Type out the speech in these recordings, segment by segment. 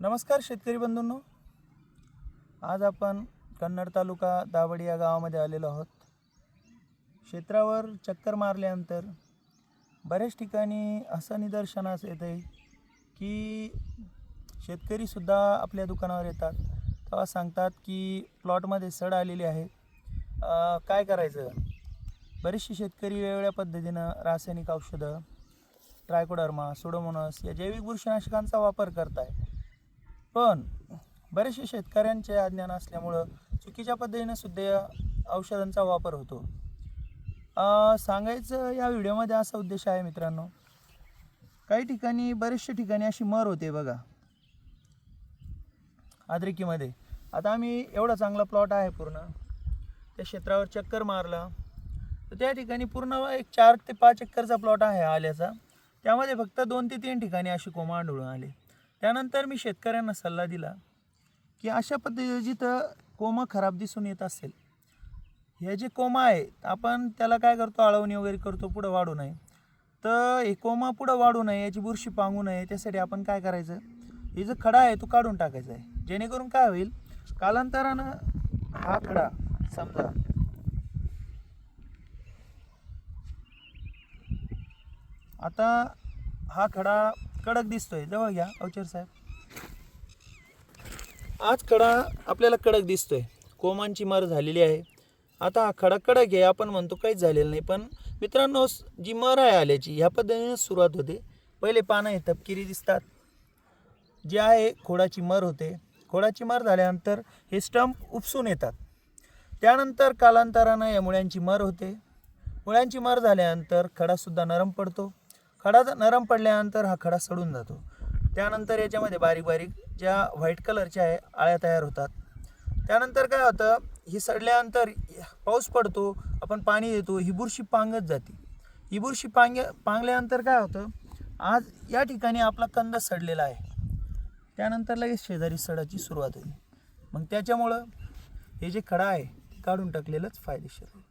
नमस्कार शेतकरी बंधूंनो. आज आपण कन्नड तालुका दावडी या गावामध्ये आलेलो आहोत. क्षेत्रावर चक्कर मारल्यानंतर बऱ्याच ठिकाणी असं निदर्शनास येत आहे की शेतकरीसुद्धा आपल्या दुकानावर येतात. तेव्हा सांगतात की प्लॉटमध्ये सड आलेली आहे. काय करायचं? बरेचसे शेतकरी वेगवेगळ्या पद्धतीनं रासायनिक औषधं ट्रायकोडर्मा सोडोमोनस या जैविक बुरशीनाशकांचा वापर करत आहे पण बरेचसे शेतकऱ्यांचे अज्ञान असल्यामुळं चुकीच्या पद्धतीने सुद्धा या औषधांचा वापर होतो. सांगायचं या व्हिडिओमध्ये असा उद्देश आहे मित्रांनो. काही ठिकाणी बरेचशा ठिकाणी अशी मर होते बघा. आद्रिकीमध्ये. आता आम्ही एवढा चांगला प्लॉट आहे पूर्ण. त्या क्षेत्रावर चक्कर मारला. तर त्या ठिकाणी पूर्ण एक चार ते पाच एक्करचा प्लॉट आहे आल्याचा. त्यामध्ये फक्त दोन ते तीन ठिकाणी अशी कोंब आढळून आले. त्यानंतर मी शेतकऱ्यांना सल्ला दिला की अशा पद्धतीचं जिथं कोमा खराब दिसून येत असेल हे जे कोमा आहे आपण त्याला काय करतो आळवणी वगैरे करतो पुढं वाढू नये. तर हे कोमा पुढं वाढू नये याची बुरशी पांगू नये त्यासाठी आपण काय करायचं हे जो खडा आहे तो काढून टाकायचा आहे. जेणेकरून काय होईल कालांतरानं हा खडा समजा आता हा खडा कडक दिसतोय. जवळ घ्या अवचर साहेब. आज खडा आपल्याला कडक दिसतोय. कोमांची मर झालेली आहे. आता हा खडा कडक आहे आपण म्हणतो काहीच झालेलं नाही पण मित्रांनो जी मर आहे आल्याची ह्या पद्धतीने सुरुवात होते. पहिले पानं हे तपकिरी दिसतात. जे आहे खोडाची मर होते. खोडाची मर झाल्यानंतर हे स्टंप उपसून येतात. त्यानंतर कालांतरानं या मुळ्यांची मर होते. मुळ्यांची मर झाल्यानंतर खडासुद्धा नरम पडतो. खडा नरम पडल्यानंतर हा खडा सडून जातो. त्यानंतर याच्यामध्ये बारीक बारीक ज्या व्हाईट कलरच्या आहे आळ्या तयार होतात. त्यानंतर काय होतं ही सडल्यानंतर पाऊस पडतो आपण पाणी देतो ही बुरशी पांगत जाते. ही बुरशी पांग पांगल्यानंतर काय होतं आज या ठिकाणी आपला कंद सडलेला आहे. त्यानंतर लगेच शेजारी सडाची सुरुवात होईल. मग त्याच्यामुळं हे जे खडा आहे ते काढून टाकलेलंच फायदेशीर आहे.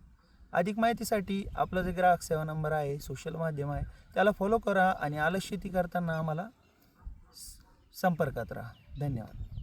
अधिक माहितीसाठी आपला जे ग्राहक सेवा नंबर आहे सोशल माध्यम आहे त्याला फॉलो करा आणि आलस शेती करताना आम्हाला स- संपर्कात राहा. धन्यवाद.